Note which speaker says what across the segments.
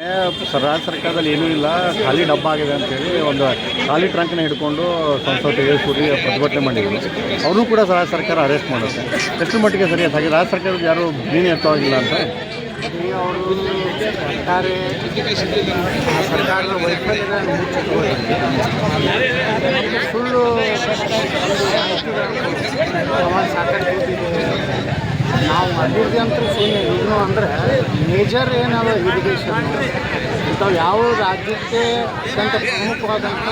Speaker 1: ರಾಜ್ಯ ಸರ್ಕಾರದಲ್ಲಿ ಏನೂ ಇಲ್ಲ. ಖಾಲಿ ಡಬ್ಬ ಆಗಿದೆ ಅಂತೇಳಿ ಒಂದು ಖಾಲಿ ಟ್ರಂಕ್ನ ಹಿಡ್ಕೊಂಡು ಸಂಸತ್ ಏಳ್ಸೂರಿ ಪ್ರತಿಭಟನೆ ಮಾಡಿದ್ರು. ಅವ್ರನ್ನೂ ಕೂಡ ರಾಜ್ಯ ಸರ್ಕಾರ ಅರೆಸ್ಟ್ ಮಾಡುತ್ತೆ ಎಷ್ಟು ಮಟ್ಟಿಗೆ ಸರಿ ಹಾಗೆ ರಾಜ್ಯ ಸರ್ಕಾರದ ಯಾರು ನೀನು ಎತ್ತವಾಗಿಲ್ಲ ಅಂತ?
Speaker 2: ಅವರು ಸುಳ್ಳು ನಾವು ಅಭಿವೃದ್ಧಿ ಅಂತ ಸುಮ್ಮನೆ ಇನ್ನು ಅಂದರೆ ಮೇಜರ್ ಏನಲ್ಲ ಇರಿಗೇಷನ್ ಇಂಥವು ಯಾವ ರಾಜ್ಯಕ್ಕೆ ಅತ್ಯಂತ ಪ್ರಮುಖವಾದಂಥ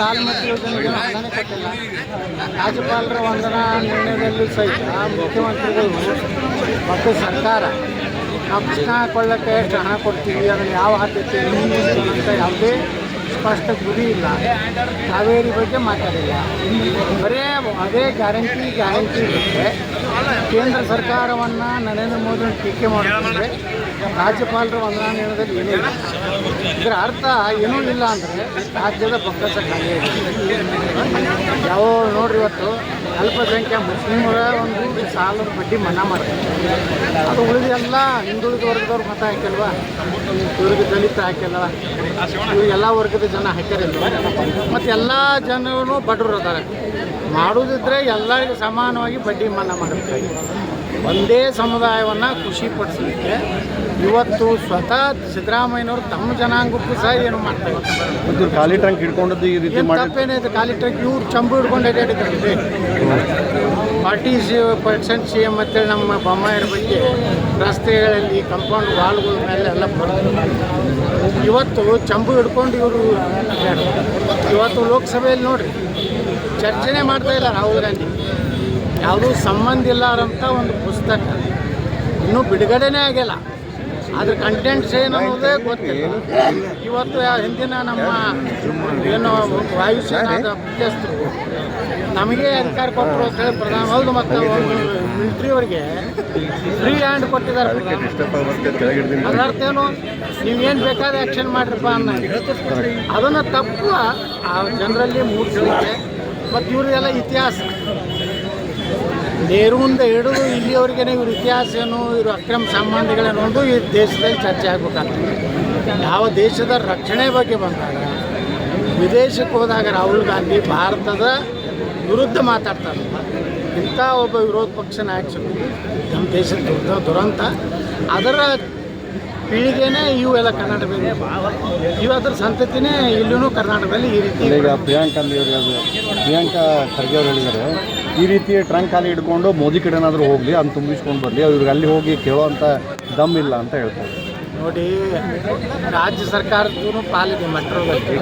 Speaker 2: ಕಾಲ್ಮಟ್ಟಿ ಯೋಜನೆಗೆ ಅನುದಾನ ಕೊಟ್ಟಿಲ್ಲ. ರಾಜ್ಯಪಾಲರ ವಂದನಾ ನಿರ್ಣಯದಲ್ಲೂ ಸಹಿತ ಮುಖ್ಯಮಂತ್ರಿಗಳು ಮತ್ತು ಸರ್ಕಾರ ನಾವು ಕೃಷ್ಣ ಕೊಳ್ಳಕ್ಕೆ ಎಷ್ಟು ಹಣ ಕೊಡ್ತೀವಿ, ಅದನ್ನು ಯಾವ ಆದ್ಯತೆ ಅಂತ ಯಾವುದೇ ಸ್ಪಷ್ಟ ಗುರಿ ಇಲ್ಲ. ಕಾವೇರಿ ಬಗ್ಗೆ ಮಾತಾಡಿಲ್ಲ. ಬರೇ ಅದೇ ಗ್ಯಾರಂಟಿ ಗ್ಯಾರಂಟಿ ಇರುತ್ತೆ. ಕೇಂದ್ರ ಸರ್ಕಾರವನ್ನು ನರೇಂದ್ರ ಮೋದಿ ಟೀಕೆ ಮಾಡಿದ್ರೆ ರಾಜ್ಯಪಾಲರ ವಂದನಾ ನಿರ್ಣಯದಲ್ಲಿ ಏನೂ ಇಲ್ಲ. ಇದರ ಅರ್ಥ ಏನೂ ಇಲ್ಲ ಅಂದರೆ ರಾಜ್ಯದ ಬೊಕ್ಕಸ ಖಾಲಿ ಯಾವ ನೋಡ್ರಿ ಇವತ್ತು ಅಲ್ಪಸಂಖ್ಯಾ ಮುಸ್ಲಿಮರ ಒಂದು ಸಾಲದ ಬಡ್ಡಿ ಮನ್ನಾ ಮಾಡ್ತಾರೆ. ಅದು ಉಳಿದ ಎಲ್ಲ ಹಿಂದುಳಿದ ವರ್ಗದವ್ರು ಮತ ಹಾಕಿಲ್ವಾ? ಇವ್ರಿಗೆ ದಲಿತ ಹಾಕಿಲ್ಲ. ಇವ್ರಿಗೆಲ್ಲ ವರ್ಗದ ಜನ ಹಾಕ್ಯಾರಿಲ್ವ? ಮತ್ತು ಎಲ್ಲ ಜನರು ಬಡವರು ಅದಾರೆ. ಮಾಡೋದಿದ್ರೆ ಎಲ್ಲರಿಗೂ ಸಮಾನವಾಗಿ ಬಡ್ಡಿ ಮನ್ನಾ ಮಾಡಬೇಕಾಗಿ ಒಂದೇ ಸಮುದಾಯವನ್ನು ಖುಷಿಪಡಿಸಲಿಕ್ಕೆ ಇವತ್ತು ಸ್ವತಃ ಸಿದ್ದರಾಮಯ್ಯನವರು ತಮ್ಮ ಜನಾಂಗಕ್ಕೂ ಸಹ ಏನು ಮಾಡ್ತಾರೆ
Speaker 1: ಖಾಲಿ ಟ್ರಂಕ್ ಹಿಡ್ಕೊಂಡದ್ದು ಈ ರೀತಿ
Speaker 2: ತಪ್ಪೇನೈತೆ ಖಾಲಿ ಟ್ರಂಕ್ ಇವ್ರು ಚಂಬು ಹಿಡ್ಕೊಂಡು ಅಡ್ಡಾಡಿದ್ದಾರೆ forty C percent C M ಅಂತೇಳಿ ನಮ್ಮ ಬೊಮ್ಮಾಯರ ಬಗ್ಗೆ ರಸ್ತೆಗಳಲ್ಲಿ ಕಂಪೌಂಡ್ ವಾಲ್ಗಳ ಮೇಲೆ ಎಲ್ಲ ಇವತ್ತು ಚಂಬು ಹಿಡ್ಕೊಂಡು ಇವರು ಇವತ್ತು ಲೋಕಸಭೆಯಲ್ಲಿ ನೋಡ್ರಿ. ಚರ್ಚೆನೇ ಮಾಡ್ತಾ ಇಲ್ಲ ರಾಹುಲ್ ಗಾಂಧಿ. ಯಾವುದೂ ಸಂಬಂಧ ಇಲ್ಲಾರಂಥ ಒಂದು ಪುಸ್ತಕ. ಇನ್ನೂ ಬಿಡುಗಡೆನೇ ಆಗಿಲ್ಲ. ಅದ್ರ ಕಂಟೆಂಟ್ಸ್ ಏನು ಅನ್ನೋದೇ ಗೊತ್ತಿಲ್ಲ. ಇವತ್ತು ಹಿಂದಿನ ನಮ್ಮ ಏನು ವಾಯುಸೇನಾದ ಮುಖ್ಯಸ್ಥರು ನಮಗೆ ಅಧಿಕಾರ ಕೊಟ್ಟರು ಅಂತ ಹೇಳಿ ಪ್ರಧಾನ ಹೌದು ಮತ್ತು ಮಿಲಿಟ್ರಿಯವರಿಗೆ ಫ್ರೀ ಹ್ಯಾಂಡ್ ಕೊಟ್ಟಿದ್ದಾರೆ ಅದರ ಅರ್ಥ ಏನು? ನೀವೇನು ಬೇಕಾದ ಆ್ಯಕ್ಷನ್ ಮಾಡಿರಪ್ಪ ಅನ್ನೋ. ಅದನ್ನು ತಪ್ಪು ಆ ಜನರಲ್ಲಿ ಮೂಡಿಸಲಿಕ್ಕೆ ಮತ್ತು ಇವ್ರಿಗೆಲ್ಲ ಇತಿಹಾಸ. ನೆಹರುವಿಂದ ಹಿಡಿದು ಇಲ್ಲಿಯವ್ರಿಗೆ ಇವ್ರ ಇತಿಹಾಸ ಏನು ಇವ್ರ ಅಕ್ರಮ ಸಂಬಂಧಗಳೇನು ಒಂದು ಈ ದೇಶದಲ್ಲಿ ಚರ್ಚೆ ಆಗ್ಬೇಕಾಗ್ತದೆ. ಯಾವ ದೇಶದ ರಕ್ಷಣೆ ಬಗ್ಗೆ ಬಂದಾಗ, ವಿದೇಶಕ್ಕೆ ಹೋದಾಗ ರಾಹುಲ್ ಗಾಂಧಿ ಭಾರತದ ವಿರುದ್ಧ ಮಾತಾಡ್ತಾರೆ ಇಂಥ ಒಬ್ಬ ವಿರೋಧ ಪಕ್ಷ ನಾಯಕ ನಮ್ಮ ದೇಶದ ದುರಂತ. ಅದರ ಪೀಳಿಗೆನೇ ಇವೆಲ್ಲ ಕರ್ನಾಟಕದಲ್ಲಿ ಇವು. ಅದ್ರ ಸಂತತಿನೇ ಇಲ್ಲೂ ಕರ್ನಾಟಕದಲ್ಲಿ ಈ ರೀತಿ
Speaker 1: ಈಗ ಪ್ರಿಯಾಂಕಾ ಅದು ಪ್ರಿಯಾಂಕಾ ಖರ್ಗೆ ಅವ್ರು ಹೇಳಿದ್ದಾರೆ ಈ ರೀತಿ ಟ್ರಂಕ್ ಖಾಲಿ ಹಿಡ್ಕೊಂಡು ಮೋದಿ ಕಡೆನಾದರೂ ಹೋಗಲಿ ಅದನ್ನ ತುಂಬಿಸ್ಕೊಂಡು ಬರಲಿ ಅವ್ರಿಗೆ ಅಲ್ಲಿ ಹೋಗಿ ಕೇಳೋವಂಥ ದಮ್ ಇಲ್ಲ ಅಂತ ಹೇಳ್ತಾರೆ
Speaker 2: ನೋಡಿ ರಾಜ್ಯ ಸರ್ಕಾರದೂ ಪಾಲಿದೆ ಮೆಟ್ರೋದಲ್ಲಿ.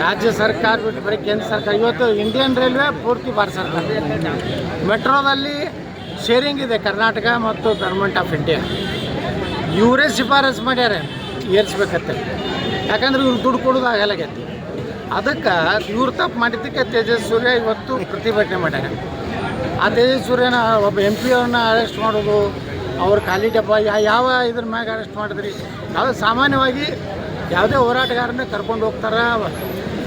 Speaker 2: ರಾಜ್ಯ ಸರ್ಕಾರ ಬಿಟ್ಟು ಬರೀ ಕೇಂದ್ರ ಸರ್ಕಾರ ಇವತ್ತು ಇಂಡಿಯನ್ ರೈಲ್ವೆ ಪೂರ್ತಿ ಭಾರತ ಸರ್ಕಾರ. ಮೆಟ್ರೋದಲ್ಲಿ ಶೇರಿಂಗ್ ಇದೆ ಕರ್ನಾಟಕ ಮತ್ತು ಗೌರ್ಮೆಂಟ್ ಆಫ್ ಇಂಡಿಯಾ ಇವರೇ ಶಿಫಾರಸು ಮಾಡ್ಯಾರ, ಏರ್ಸ್ಬೇಕತ್ತೆ. ಯಾಕಂದ್ರೆ ಇವ್ರು ದುಡ್ಡು ಕೊಡೋದು ಆಗಲಾಗೈತಿ ಅದಕ್ಕೆ ಇವ್ರು ತಪ್ಪು ಮಾಡಿದ್ದಕ್ಕೆ ತೇಜಸ್ ಸೂರ್ಯ ಇವತ್ತು ಪ್ರತಿಭಟನೆ ಮಾಡ್ಯಾರ. ಆ ತೇಜಸ್ ಸೂರ್ಯನ ಒಬ್ಬ ಎಂ ಪಿ ಅವ್ರನ್ನ ಅರೆಸ್ಟ್ ಮಾಡೋದು, ಅವ್ರ ಖಾಲಿ ಡಬ್ಬ ಯಾವ ಇದ್ರ ಮ್ಯಾಗ ಅರೆಸ್ಟ್ ಮಾಡಿದ್ರಿ? ಯಾವುದೇ ಸಾಮಾನ್ಯವಾಗಿ ಯಾವುದೇ ಹೋರಾಟಗಾರನ್ನ ಕರ್ಕೊಂಡು ಹೋಗ್ತಾರ,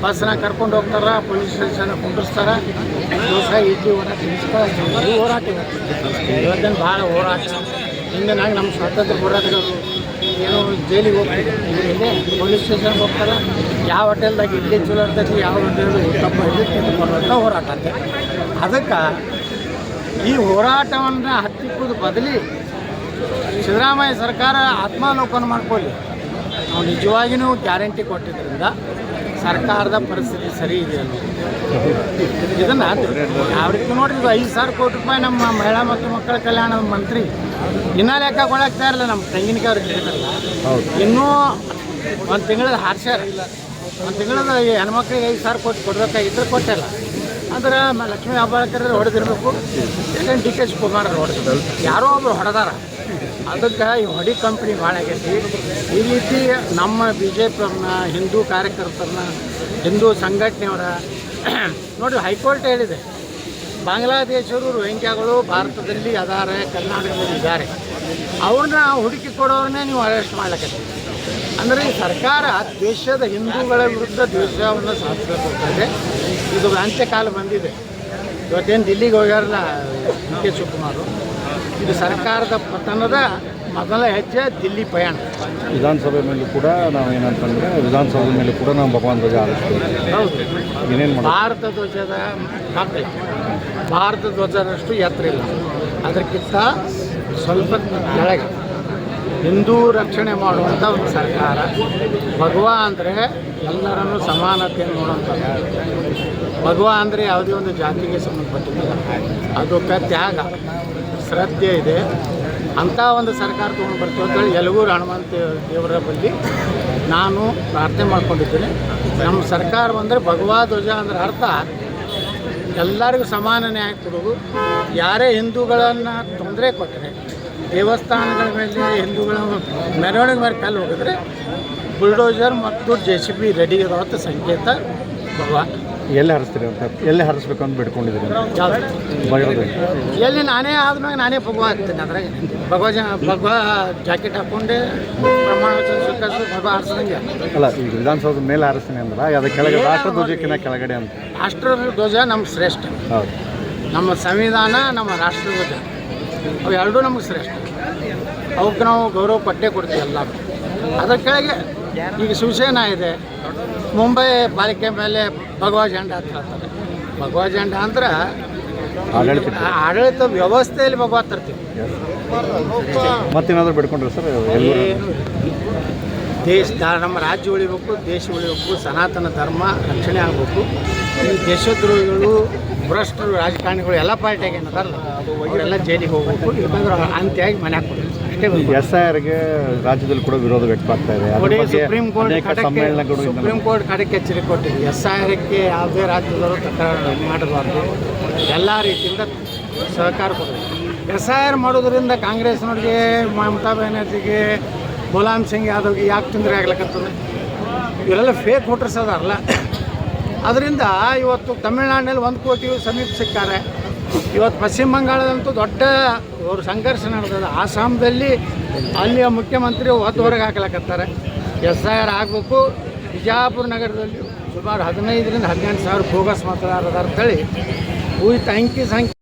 Speaker 2: ಬಸ್ನ ಕರ್ಕೊಂಡು ಹೋಗ್ತಾರ ಪೊಲೀಸ್ ಸ್ಟೇಷನ್ ಕುಂಡಿಸ್ತಾರ ದೋಸೆ ಇಡ್ಲಿ ಹೋರಾಟ ಹೋರಾಟ ಇವತ್ತೇನು ಭಾಳ ಹೋರಾಟ. ಹಿಂದೆ ನಾಗ ನಮ್ಮ ಸ್ವಾತಂತ್ರ್ಯ ಹೋರಾಟಗಾರರು ಏನೋ ಜೈಲಿಗೆ ಹೋಗ್ತಾರೆ ಇಲ್ಲೇ ಪೊಲೀಸ್ ಸ್ಟೇಷನ್ಗೆ ಹೋಗ್ತಾರೆ. ಯಾವ ಹೋಟೆಲ್ದಾಗ ಇಡ್ಲಿ ಚಲೋ ಇರ್ತೈತಿ, ಯಾವ ಹೋಟೆಲ್ ತಪ್ಪ ತಿಂದುಕೊಳ್ಳುವಂಥ ಹೋರಾಟ ಅಂತ. ಅದಕ್ಕೆ ಈ ಹೋರಾಟವನ್ನು ಹತ್ತಿಕ್ಕೋದು ಬದಲಿ ಸಿದ್ದರಾಮಯ್ಯ ಸರ್ಕಾರ ಆತ್ಮಾವಲೋಕನ ಮಾಡ್ಕೊಳ್ಳಿ. ನಾವು ನಿಜವಾಗಿಯೂ ಗ್ಯಾರಂಟಿ ಕೊಟ್ಟಿದ್ದರಿಂದ ಸರ್ಕಾರದ ಪರಿಸ್ಥಿತಿ ಸರಿ ಇದೆ ಅನ್ನೋದು. ಇದನ್ನು ಯಾವ ರೀತಿ ನೋಡ್ರಿ ಇದು ಐದು ಸಾವಿರ ಕೋಟಿ ರೂಪಾಯಿ ನಮ್ಮ ಮಹಿಳಾ ಮತ್ತು ಮಕ್ಕಳ ಕಲ್ಯಾಣದ ಮಂತ್ರಿ ಇನ್ನೂ ಲೆಕ್ಕ ಕೊಡಾಕ್ತಾ ಇರಲಿಲ್ಲ ನಮ್ಮ ತೆಂಗಿನಕಾಯಿ ಅವ್ರಿಗೆ ಇನ್ನೂ ಒಂದು ತಿಂಗಳದ ಹಾರ್ಸ್ಯಾರ. ಒಂದು ತಿಂಗಳದ ಹೆಣ್ಮಕ್ಳಿಗೆ ಐದು ಸಾವಿರ ಕೋಟಿ ಕೊಡ್ಬೇಕಾಗಿದ್ರೆ ಕೊಟ್ಟಿಲ್ಲ. ಅಂದ್ರೆ ಲಕ್ಷ್ಮೀ ಹೆಬ್ಬಾಳ್ಕರ್ ಹೊಡೆದಿರ್ಬೇಕು. ಯಾಕಂದ್ರೆ ಡಿ ಕೆ ಶಿವಕುಮಾರ್ ಹೊಡೆದ್ರು ಯಾರೋ ಒಬ್ರು ಹೊಡೆದಾರ. ಅದಕ್ಕೆ ಈ ಹೊಡಿ ಕಂಪ್ನಿ ಭಾಳ ಆಗೈತಿ. ಈ ರೀತಿ ನಮ್ಮ ಬಿ ಜೆ ಪಿಯವ್ರನ್ನ ಹಿಂದೂ ಕಾರ್ಯಕರ್ತರನ್ನ, ಹಿಂದೂ ಸಂಘಟನೆಯವರ ನೋಡಿ ಹೈಕೋರ್ಟ್ ಹೇಳಿದೆ. ಬಾಂಗ್ಲಾದೇಶರು ರೋಹಿಂಗ್ಯಾಗಳು ಭಾರತದಲ್ಲಿ ಅದಾರೆ, ಕರ್ನಾಟಕದಲ್ಲಿ ಇದ್ದಾರೆ. ಅವ್ರನ್ನ ಹುಡುಕಿ ಕೊಡೋರನ್ನೇ ನೀವು ಅರೆಸ್ಟ್ ಮಾಡ್ಲಿಕ್ಕೆ ಅಂದರೆ ಈ ಸರ್ಕಾರ ದೇಶದ ಹಿಂದೂಗಳ ವಿರುದ್ಧ ದ್ವೇಷವನ್ನು ಸಾಧಿಸಬೇಕಾಗಿದೆ ಇದು ಅಂತ್ಯಕಾಲ ಬಂದಿದೆ. ಇವತ್ತೇನು ದಿಲ್ಲಿಗೆ ಹೋಗ್ಯಾರಲ್ಲ ಡಿ ಕೆ. ಶಿವಕುಮಾರ್ ಇದು ಸರ್ಕಾರದ ಪತನದ ಮೊದಲ ಹೆಜ್ಜೆ ದಿಲ್ಲಿ ಪ್ರಯಾಣ.
Speaker 1: ವಿಧಾನಸಭೆ ಮೇಲೂ ಕೂಡ ನಾವು ಏನಂತಂದ್ರೆ ವಿಧಾನಸಭೆ ಮೇಲೂ ಕೂಡ ನಾವು ಭಗವಾನ್ ಧ್ವಜ ಆರಿಸ್ತೀವಿ ಏನೇನು
Speaker 2: ಭಾರತ ಧ್ವಜದ ಮಾತ್ರ ಭಾರತ ಧ್ವಜದಷ್ಟು ಎತ್ತರ ಇಲ್ಲ. ಅದಕ್ಕಿಂತ ಸ್ವಲ್ಪ ಕೆಳಗೆ ಹಿಂದೂ ರಕ್ಷಣೆ ಮಾಡುವಂಥ ಒಂದು ಸರ್ಕಾರ. ಭಗವ ಅಂದರೆ ಎಲ್ಲರನ್ನು ಸಮಾನತೆಯನ್ನು ನೋಡುವಂಥ ಭಗವ ಅಂದರೆ ಯಾವುದೇ ಒಂದು ಜಾತಿಗೆ ಸಂಬಂಧಪಟ್ಟಿಲ್ಲ. ಅದು ತ್ಯಾಗ ಶ್ರದ್ಧೆ ಇದೆ. ಅಂಥ ಒಂದು ಸರ್ಕಾರ ತೊಗೊಂಡು ಬರ್ತೀವಿ ಅಂತೇಳಿ ಯಲಗೂರು ಹನುಮಂತ ದೇವರ ಬಳಿ ನಾನು ಪ್ರಾರ್ಥನೆ ಮಾಡ್ಕೊಂಡಿದ್ದೀನಿ. ನಮ್ಮ ಸರ್ಕಾರ ಬಂದರೆ ಭಗವಾ ಧ್ವಜ ಅಂದ್ರೆ ಅರ್ಥ. ಎಲ್ಲರಿಗೂ ಸಮಾನ ನ್ಯಾಯ ಕೊಡೋದು. ಯಾರೇ ಹಿಂದೂಗಳನ್ನು ತೊಂದರೆ ಕೊಟ್ಟರೆ, ದೇವಸ್ಥಾನಗಳ ಮೇಲೆ ಹಿಂದೂಗಳ ಮೆರವಣಿಗೆ ಮೇಲೆ ಕಲ್ಲು ಹೋಗಿದ್ರೆ, ಬುಲ್ಡೋಜರ್ ಮತ್ತು ಜೆ ಸಿ ಬಿ ರೆಡಿ ಇರೋ ಸಂಕೇತ ಭಗವಾ.
Speaker 1: ಎಲ್ಲಿ ಹರಿಸ್ತೀರಿ ಅಂತ? ಎಲ್ಲಿ ಹರಿಸ್ಬೇಕು ಅಂತ ಬಿಡ್ಕೊಂಡಿದ್ದೀರಿ
Speaker 2: ಯಾವ್ದು ಎಲ್ಲಿ ನಾನೇ ಆದ್ಮೇಲೆ ನಾನೇ ಭಗವಾ ಆಗ್ತೀನಿ ಅದ್ರಾಗ. ಭಗವಾ ಜ ಭಗವಾ ಜಾಕೆಟ್ ಹಾಕೊಂಡೆ ಪ್ರಮಾಣ ವಚನ ಸ್ವೀಕರಿಸಿ ಭಗವಾ ಆರಿಸಿದಂಗೆ
Speaker 1: ಅಲ್ಲ ಈಗ ವಿಧಾನಸೌಧ ಮೇಲೆ ಹಾರಿಸ್ತೀನಿ ಅಂದ್ರೆ ಅದು ಕೆಳಗೆ ರಾಷ್ಟ್ರ ಧ್ವಜಕ್ಕಿಂತ ಕೆಳಗಡೆ ಅಂತ.
Speaker 2: ರಾಷ್ಟ್ರ ಧ್ವಜ ನಮ್ಮ ಶ್ರೇಷ್ಠ.
Speaker 1: ಹೌದು.
Speaker 2: ನಮ್ಮ ಸಂವಿಧಾನ ನಮ್ಮ ರಾಷ್ಟ್ರಧ್ವಜ ಅವು ಎರಡೂ ನಮಗೆ ಶ್ರೇಷ್ಠ. ಅವಕ್ಕೆ ನಾವು ಗೌರವ ಪಟ್ಟೆ ಕೊಡ್ತೀವಿ ಎಲ್ಲ ಅದರ ಕೆಳಗೆ ಈಗ ಶಿವಸೇನಾ ಇದೆ. ಮುಂಬೈ ಪಾಲಿಕೆ ಮೇಲೆ ಭಗವಾ ಜಂಡ ಅಂತ ಹೇಳ್ತಾರೆ ಭಗವಾ ಜಂಡ ಅಂದ್ರೆ
Speaker 1: ಆಡಳಿತ
Speaker 2: ವ್ಯವಸ್ಥೆಯಲ್ಲಿ ಭಗವಾ ತರ್ತೀವಿ.
Speaker 1: ಮತ್ತೇನಾದರೂ ಬಿಡ್ಕೊಂಡ್ರೆ ಸರ್
Speaker 2: ದೇಶ ನಮ್ಮ ರಾಜ್ಯ ಉಳಿಬೇಕು ದೇಶ ಉಳಿಬೇಕು ಸನಾತನ ಧರ್ಮ ರಕ್ಷಣೆ ಆಗಬೇಕು. ಈ ದೇಶದ್ರೋಹಿಗಳು ಭ್ರಷ್ಟರು ರಾಜಕಾರಣಿಗಳು ಎಲ್ಲ ಪಾರ್ಟಿಯಾಗಿ ಏನದಾರಲ್ಲ ಅವರೆಲ್ಲ ಜೈಲಿಗೆ ಹೋಗ್ಬೇಕು. ಇಲ್ಲಾಂದ್ರೆ ಅಂತ್ಯಾಗಿ ಮನೆ ಹಾಕ್ಬೇಕು ಅಷ್ಟೇ
Speaker 1: ಎಸ್ ಐ ಆರ್ಗೆ ರಾಜ್ಯದಲ್ಲಿ ಕೂಡ ವಿರೋಧ ವ್ಯಕ್ತವಾಗ್ತಾ ಇದೆ.
Speaker 2: ಸುಪ್ರೀಂ ಕೋರ್ಟ್ ಸುಪ್ರೀಂ ಕೋರ್ಟ್ ಕಡೆಗೆ ಎಚ್ಚರಿಕೆ ಕೊಟ್ಟಿದೆ. ಎಸ್ ಐ ಆರ್ಗೆ ಯಾವುದೇ ರಾಜ್ಯದವರು ತಕರಾರು ಮಾಡಬಾರ್ದು. ಎಲ್ಲ ರೀತಿಯಿಂದ ಸಹಕಾರ ಕೊಡಬೇಕು. ಎಸ್ ಐ ಆರ್ ಮಾಡೋದ್ರಿಂದ ಕಾಂಗ್ರೆಸ್ನವ್ರಿಗೆ ಮಮತಾ ಬ್ಯಾನರ್ಜಿಗೆ ಗುಲಾಮ್ ಸಿಂಗ್ ಯಾದವ್ಗೆ ಯಾಕೆ ತೊಂದರೆ ಆಗ್ಲಕ್ಕತ್ತದ ಇವರೆಲ್ಲ ಫೇಕ್ ವೋಟರ್ಸ್ ಅದಾರಲ್ಲ. ಅದರಿಂದ ಇವತ್ತು ತಮಿಳ್ನಾಡಿನಲ್ಲಿ ಒಂದು ಕೋಟಿ ಸಮೀಪ ಸಿಕ್ಕಾರೆ. ಇವತ್ತು ಪಶ್ಚಿಮ ಬಂಗಾಳದಂತೂ ದೊಡ್ಡ ಅವ್ರ ಸಂಘರ್ಷ ನಡೆದದ ಆಸಾಮದಲ್ಲಿ ಅಲ್ಲಿಯ ಮುಖ್ಯಮಂತ್ರಿ ಹೊರಗೆ ಹಾಕ್ಲಕತ್ತಾರೆ. ಎಸ್ ಐ ಆರ್ ಆಗಬೇಕು. ಬಿಜಾಪುರ ನಗರದಲ್ಲಿ ಸುಮಾರು ಹದಿನೈದರಿಂದ ಹದಿನೆಂಟು ಸಾವಿರ ಬೋಗಸ್ ಮತದಾರರ ಅಂತೇಳಿ ಉಳಿತ ಅಂಕಿ ಸಂಖ್ಯೆ